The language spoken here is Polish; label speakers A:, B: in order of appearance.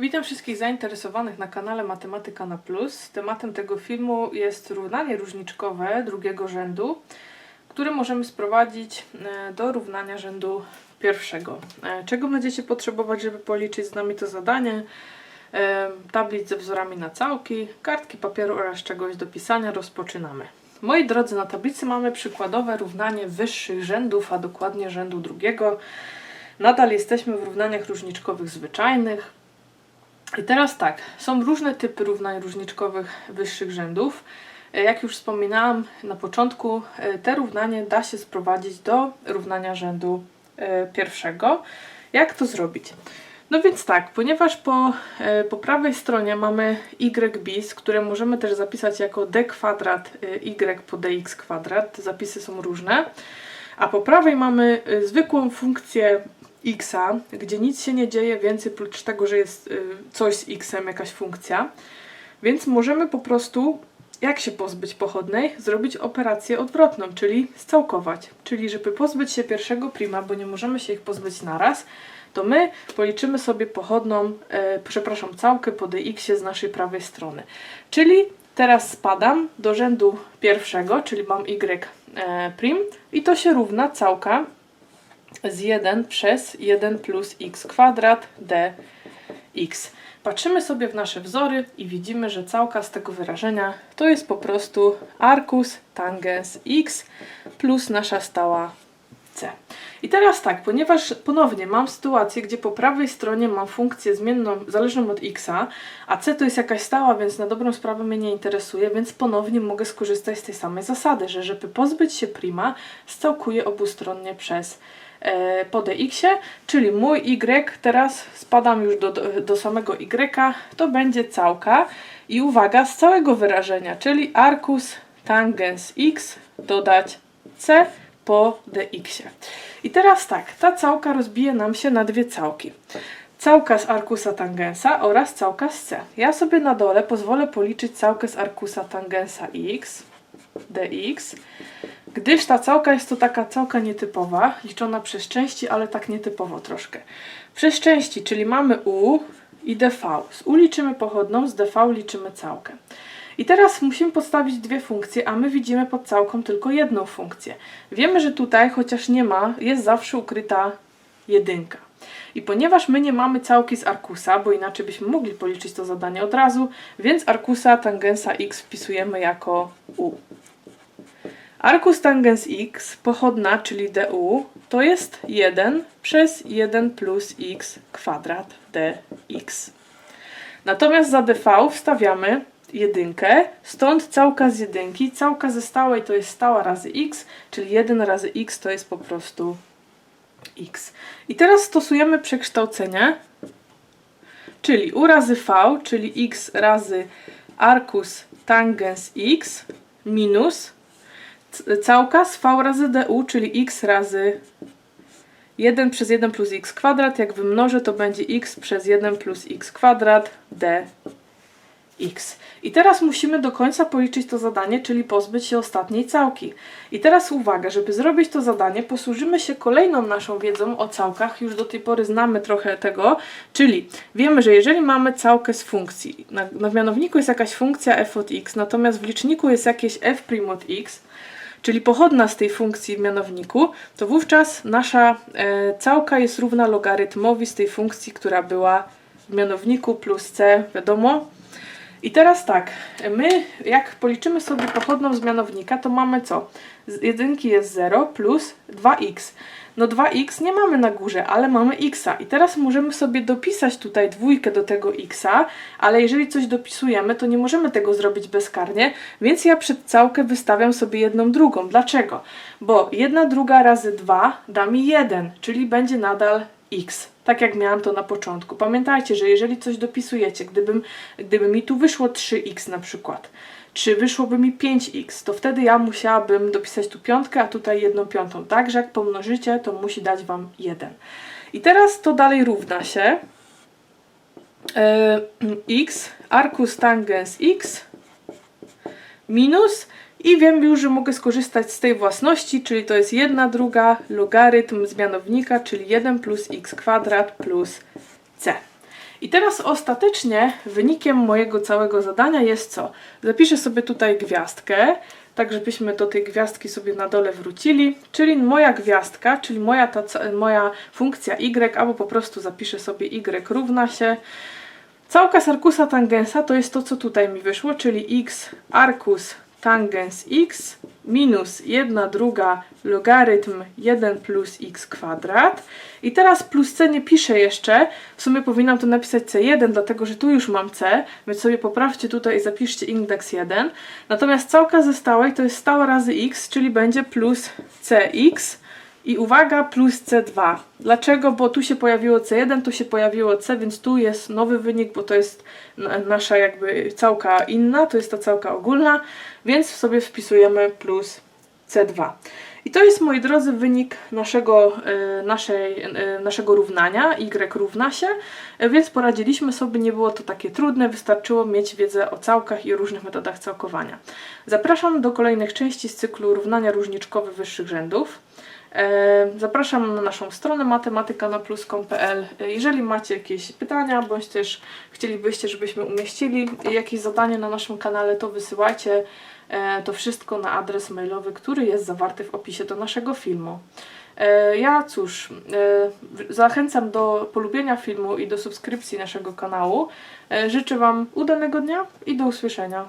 A: Witam wszystkich zainteresowanych na kanale Matematyka na Plus. Tematem tego filmu jest równanie różniczkowe drugiego rzędu, które możemy sprowadzić e, do równania rzędu pierwszego. E, Czego będziecie potrzebować, żeby policzyć z nami to zadanie? E, Tablic ze wzorami na całki, kartki papieru oraz czegoś do pisania. Rozpoczynamy. Moi drodzy, na tablicy mamy przykładowe równanie wyższych rzędów, a dokładnie rzędu drugiego. Nadal jesteśmy w równaniach różniczkowych zwyczajnych. I teraz tak, są różne typy równań różniczkowych wyższych rzędów. E, Jak już wspominałam na początku, e, te równanie da się sprowadzić do równania rzędu e, pierwszego. Jak to zrobić? No więc tak, ponieważ po, po prawej stronie mamy y bis, które możemy też zapisać jako d kwadrat y po dx kwadrat, zapisy są różne, a po prawej mamy zwykłą funkcję xa, gdzie nic się nie dzieje więcej oprócz tego, że jest y, coś z xem, jakaś funkcja. Więc możemy po prostu, jak się pozbyć pochodnej, zrobić operację odwrotną, czyli scałkować. Czyli żeby pozbyć się pierwszego prima, bo nie możemy się ich pozbyć naraz, to my policzymy sobie pochodną, e, przepraszam, całkę po dx z naszej prawej strony. Czyli teraz spadam do rzędu pierwszego, czyli mam y e, prim i to się równa całka z 1 przez 1 plus x kwadrat dx. Patrzymy sobie w nasze wzory i widzimy, że całka z tego wyrażenia to jest po prostu arcus tangens x plus nasza stała c. I teraz tak, ponieważ ponownie mam sytuację, gdzie po prawej stronie mam funkcję zmienną zależną od x, a c to jest jakaś stała, więc na dobrą sprawę mnie nie interesuje, więc ponownie mogę skorzystać z tej samej zasady, że żeby pozbyć się prima, scałkuję obustronnie przez po dx, czyli mój y, teraz spadam już do, do, do samego y, to będzie całka i uwaga, z całego wyrażenia, czyli arcus tangens x dodać c po dx. I teraz tak, ta całka rozbije nam się na dwie całki. Całka z arkusa tangensa oraz całka z c. Ja sobie na dole pozwolę policzyć całkę z arkusa tangensa x dx, gdyż ta całka jest to taka całka nietypowa, liczona przez części, ale tak nietypowo troszkę. Przez części, czyli mamy u i dv. Z u liczymy pochodną, z dv liczymy całkę. I teraz musimy podstawić dwie funkcje, a my widzimy pod całką tylko jedną funkcję. Wiemy, że tutaj, chociaż nie ma, jest zawsze ukryta jedynka. I ponieważ my nie mamy całki z arkusa, bo inaczej byśmy mogli policzyć to zadanie od razu, więc arkusa tangensa x wpisujemy jako u. Arkus tangens x, pochodna, czyli du, to jest 1 przez 1 plus x kwadrat dx. Natomiast za dv wstawiamy jedynkę, stąd całka z jedynki, całka ze stałej to jest stała razy x, czyli 1 razy x to jest po prostu x. I teraz stosujemy przekształcenie, czyli u razy v, czyli x razy arcus tangens x minus całka z v razy du, czyli x razy 1 przez 1 plus x kwadrat. Jak wymnożę, to będzie x przez 1 plus x kwadrat dx. I teraz musimy do końca policzyć to zadanie, czyli pozbyć się ostatniej całki. I teraz uwaga, żeby zrobić to zadanie, posłużymy się kolejną naszą wiedzą o całkach. Już do tej pory znamy trochę tego, czyli wiemy, że jeżeli mamy całkę z funkcji, na, na mianowniku jest jakaś funkcja f od x, natomiast w liczniku jest jakieś f' od x, czyli pochodna z tej funkcji w mianowniku, to wówczas nasza e, całka jest równa logarytmowi z tej funkcji, która była w mianowniku plus c, wiadomo. I teraz tak, my jak policzymy sobie pochodną z mianownika, to mamy co? Z jedynki jest 0 plus 2x. No 2x nie mamy na górze, ale mamy x. I teraz możemy sobie dopisać tutaj dwójkę do tego x, ale jeżeli coś dopisujemy, to nie możemy tego zrobić bezkarnie, więc ja przed całkę wystawiam sobie jedną drugą. Dlaczego? Bo jedna druga razy 2 da mi 1, czyli będzie nadal x. Tak jak miałam to na początku. Pamiętajcie, że jeżeli coś dopisujecie, gdybym, gdyby mi tu wyszło 3x na przykład, czy wyszłoby mi 5x, to wtedy ja musiałabym dopisać tu piątkę, a tutaj jedną piątą. Tak, że jak pomnożycie, to musi dać Wam 1. I teraz to dalej równa się e, x arcus tangens x minus i wiem już, że mogę skorzystać z tej własności, czyli to jest 1 druga logarytm z czyli 1 plus x kwadrat plus c. I teraz ostatecznie wynikiem mojego całego zadania jest co? Zapiszę sobie tutaj gwiazdkę, tak żebyśmy do tej gwiazdki sobie na dole wrócili, czyli moja gwiazdka, czyli moja, ta, moja funkcja y, albo po prostu zapiszę sobie y równa się Całka arkusa tangensa to jest to, co tutaj mi wyszło, czyli x arcus tangens x minus 1 druga logarytm 1 plus x kwadrat. I teraz plus c nie piszę jeszcze, w sumie powinnam to napisać c1, dlatego że tu już mam c, więc sobie poprawcie tutaj i zapiszcie indeks 1. Natomiast całka ze stałej to jest stała razy x, czyli będzie plus cx. I uwaga, plus C2. Dlaczego? Bo tu się pojawiło C1, tu się pojawiło C, więc tu jest nowy wynik, bo to jest na- nasza jakby całka inna, to jest ta całka ogólna, więc sobie wpisujemy plus C2. I to jest, moi drodzy, wynik naszego, e, naszej, e, naszego równania, y równa się, e, więc poradziliśmy sobie, nie było to takie trudne, wystarczyło mieć wiedzę o całkach i różnych metodach całkowania. Zapraszam do kolejnych części z cyklu równania różniczkowe wyższych rzędów. E, Zapraszam na naszą stronę matematykanaplus.pl. E, Jeżeli macie jakieś pytania, bądź też chcielibyście, żebyśmy umieścili jakieś zadanie na naszym kanale, to wysyłajcie e, to wszystko na adres mailowy, który jest zawarty w opisie do naszego filmu. Ja cóż, zachęcam do polubienia filmu i do subskrypcji naszego kanału. Życzę Wam udanego dnia i do usłyszenia.